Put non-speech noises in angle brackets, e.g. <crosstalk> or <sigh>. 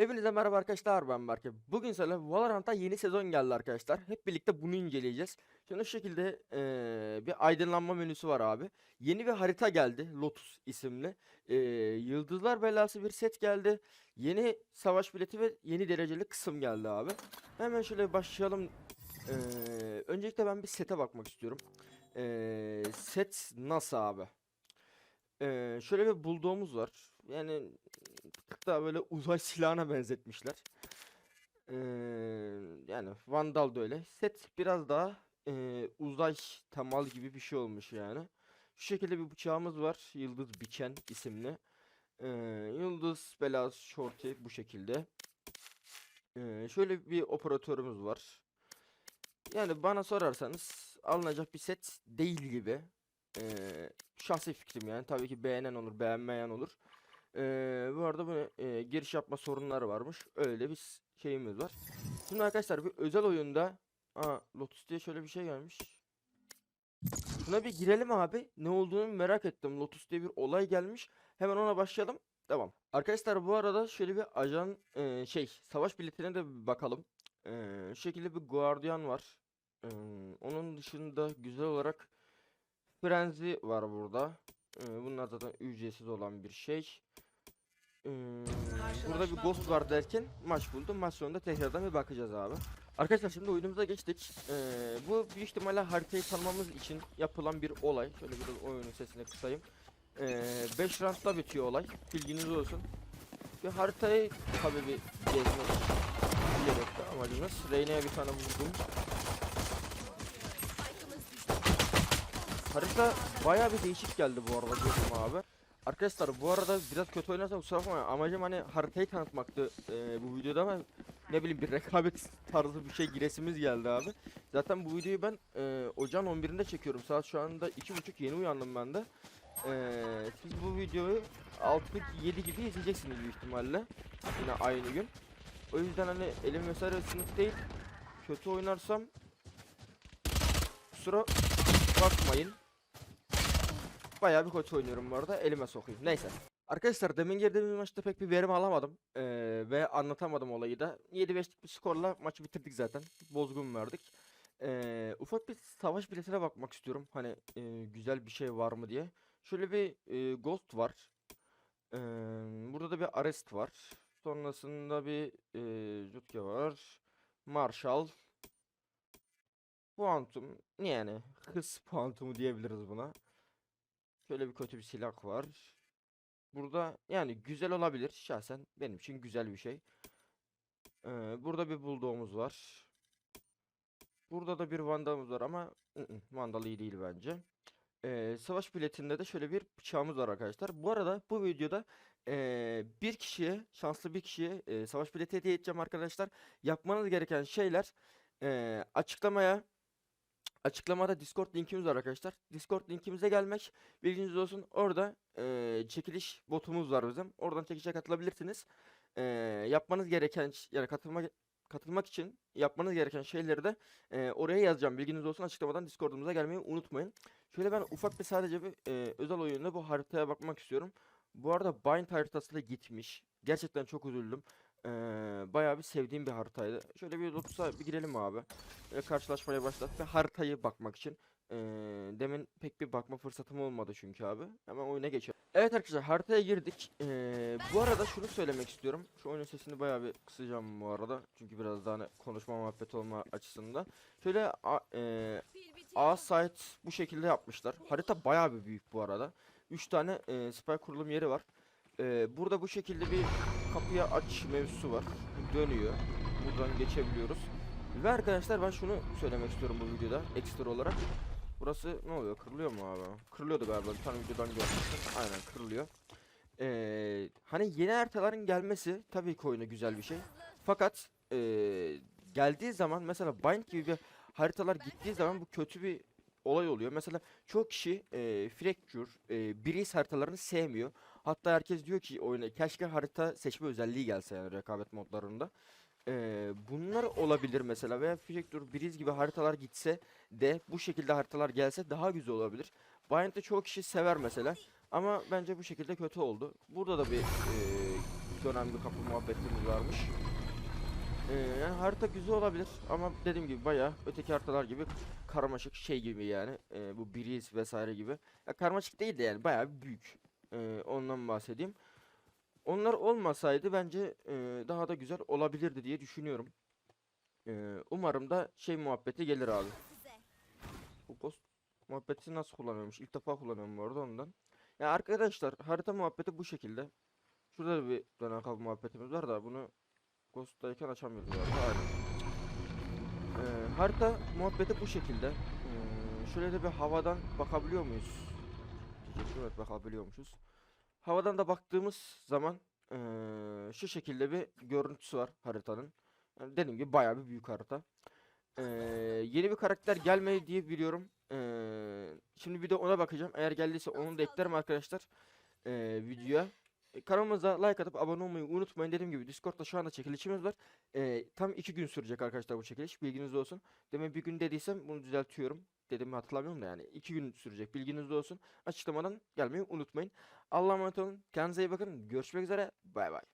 Hepinize merhaba arkadaşlar ben Berke. Bugün size Valorant'a yeni sezon geldi arkadaşlar. Hep birlikte bunu inceleyeceğiz. Şimdi şu şekilde eee, bir aydınlanma menüsü var abi. Yeni bir harita geldi. Lotus isimli. Eee, Yıldızlar belası bir set geldi. Yeni savaş bileti ve yeni dereceli kısım geldi abi. Hemen şöyle başlayalım. Eee, öncelikle ben bir sete bakmak istiyorum. Eee, set nasıl abi? Eee, şöyle bir bulduğumuz var. Yani daha böyle uzay <laughs> silahına benzetmişler. Eee, yani Vandal da öyle. Set biraz daha eee, uzay temal gibi bir şey olmuş yani. Şu şekilde bir bıçağımız var. Yıldız Biçen isimli. Eee, Yıldız Belaz Shorty bu şekilde. Eee, şöyle bir operatörümüz var. Yani bana sorarsanız alınacak bir set değil gibi. Eee, şahsi fikrim yani. Tabii ki beğenen olur, beğenmeyen olur. Eee, bu arada bu eee, giriş yapma sorunları varmış. Öyle bir şeyimiz var. Şimdi arkadaşlar bir özel oyunda Aa, Lotus diye şöyle bir şey gelmiş. Şuna bir girelim abi. Ne olduğunu merak ettim. Lotus diye bir olay gelmiş. Hemen ona başlayalım. Tamam. Arkadaşlar bu arada şöyle bir ajan eee, şey savaş biletine de bir bakalım. Eee, şu şekilde bir guardian var. Eee, onun dışında güzel olarak Frenzy var burada. Eee, bunlar zaten ücretsiz olan bir şey. Eee, burada bir ghost var derken maç buldum. Maç sonunda tekrardan bir bakacağız abi. Arkadaşlar şimdi oyunumuza geçtik. Eee, bu büyük ihtimalle haritayı tanımamız için yapılan bir olay. Şöyle biraz oyunun sesini kısayım. 5 roundda bitiyor olay. Bilginiz olsun. Bir haritayı tabii bir gezmek gerekti amacımız. Reyna'ya bir tane vurdum. Harita bayağı bir değişik geldi bu arada gördüm abi. Arkadaşlar bu arada biraz kötü oynarsam kusura bakmayın. Amacım hani haritayı tanıtmaktı eee, bu videoda ama ne bileyim bir rekabet <laughs> tarzı bir şey giresimiz geldi abi. Zaten bu videoyu ben eee ocağın 11'inde çekiyorum. Saat şu anda 2.30 yeni uyandım ben de. Eee, siz bu videoyu 6-7 gibi izleyeceksiniz büyük ihtimalle. Yine aynı gün. O yüzden hani elim vesaire sınıf değil. Kötü oynarsam kusura bakmayın. Bayağı bir kötü oynuyorum bu arada. Elime sokayım. Neyse. Arkadaşlar demin girdiğimiz maçta pek bir verim alamadım. Eee, ve anlatamadım olayı da. 7-5'lik bir skorla maçı bitirdik zaten. Bozgun verdik. Eee, ufak bir savaş biletine bakmak istiyorum. Hani eee, güzel bir şey var mı diye. Şöyle bir eee, Ghost var. Eee, burada da bir Arrest var. Sonrasında bir eee Jutke var. Marshall. Quantum yani hız kuantumu diyebiliriz buna. Şöyle bir kötü bir silah var. Burada yani güzel olabilir şahsen benim için güzel bir şey. Ee, burada bir bulduğumuz var. Burada da bir vandalımız var ama ı -ı, vandal iyi değil bence. Ee, savaş biletinde de şöyle bir bıçağımız var arkadaşlar. Bu arada bu videoda ee, bir kişiye şanslı bir kişiye ee, savaş bileti hediye edeceğim arkadaşlar. Yapmanız gereken şeyler ee, açıklamaya Açıklamada Discord linkimiz var arkadaşlar. Discord linkimize gelmek bilginiz olsun. Orada eee, çekiliş botumuz var bizim. Oradan çekişe katılabilirsiniz. Eee, yapmanız gereken yani katılmak katılmak için yapmanız gereken şeyleri de eee, oraya yazacağım. Bilginiz olsun. Açıklamadan Discord'umuza gelmeyi unutmayın. Şöyle ben ufak bir sadece bir eee, özel oyunda bu haritaya bakmak istiyorum. Bu arada Bind haritası da gitmiş. Gerçekten çok üzüldüm. Eee bayağı bir sevdiğim bir haritaydı. Şöyle bir Lotus'a bir girelim abi. Böyle karşılaşmaya başladık ve haritayı bakmak için. Eee, demin pek bir bakma fırsatım olmadı çünkü abi. Hemen oyuna geçelim. Evet arkadaşlar haritaya girdik. Eee, bu arada şunu söylemek istiyorum. Şu oyunun sesini bayağı bir kısacağım bu arada. Çünkü biraz daha hani konuşma muhabbet olma açısından. Şöyle a, eee, A site bu şekilde yapmışlar. Harita bayağı bir büyük bu arada. 3 tane eee spy kurulum yeri var. Eee, burada bu şekilde bir kapıya aç mevzusu var. Dönüyor. Buradan geçebiliyoruz. Ve arkadaşlar ben şunu söylemek istiyorum bu videoda ekstra olarak. Burası ne oluyor? Kırılıyor mu abi? Kırılıyordu galiba. Bir tane videodan görmüştüm. Aynen kırılıyor. Ee, hani yeni haritaların gelmesi tabii ki oyuna güzel bir şey. Fakat ee, geldiği zaman mesela Bind gibi bir haritalar gittiği zaman bu kötü bir olay oluyor. Mesela çok kişi ee, Fracture, ee, Breeze haritalarını sevmiyor. Hatta herkes diyor ki oyuna keşke harita seçme özelliği gelse yani rekabet modlarında. Ee, bunlar olabilir mesela veya Fracture, Breeze gibi haritalar gitse de bu şekilde haritalar gelse daha güzel olabilir. Bind'de çoğu kişi sever mesela ama bence bu şekilde kötü oldu. Burada da bir dönen bir kapı muhabbetimiz varmış. Ee, yani harita güzel olabilir ama dediğim gibi bayağı öteki haritalar gibi karmaşık şey gibi yani Ee, bu Breeze vesaire gibi. Ya karmaşık değil de yani bayağı büyük. Ee, ondan bahsedeyim. Onlar olmasaydı bence e, daha da güzel olabilirdi diye düşünüyorum. Ee, umarım da şey muhabbeti gelir abi. Bu ghost muhabbeti nasıl kullanıyormuş? İlk defa kullanıyorum bu arada ondan. Ya arkadaşlar harita muhabbeti bu şekilde. Şurada da bir dönen kapı muhabbetimiz var da bunu Ghost'tayken açamıyordum galiba. Ee, harita muhabbeti bu şekilde. Ee, şöyle de bir havadan bakabiliyor muyuz? Diyecektim evet bakabiliyormuşuz. Havadan da baktığımız zaman ee, şu şekilde bir görüntüsü var haritanın. Yani dediğim gibi bayağı bir büyük harita. Ee, yeni bir karakter gelmedi diye biliyorum. Ee, şimdi bir de ona bakacağım. Eğer geldiyse onu da eklerim arkadaşlar ee, videoya. E, Kanalımıza like atıp abone olmayı unutmayın. Dediğim gibi Discord'da şu anda çekilişimiz var. Ee, tam iki gün sürecek arkadaşlar bu çekiliş. Bilginiz olsun. Demin bir gün dediysem bunu düzeltiyorum. Dediğimi hatırlamıyorum da yani. iki gün sürecek. Bilginiz olsun. Açıklamadan gelmeyi unutmayın. Allah'a emanet olun. Kendinize iyi bakın. Görüşmek üzere. Bay bay.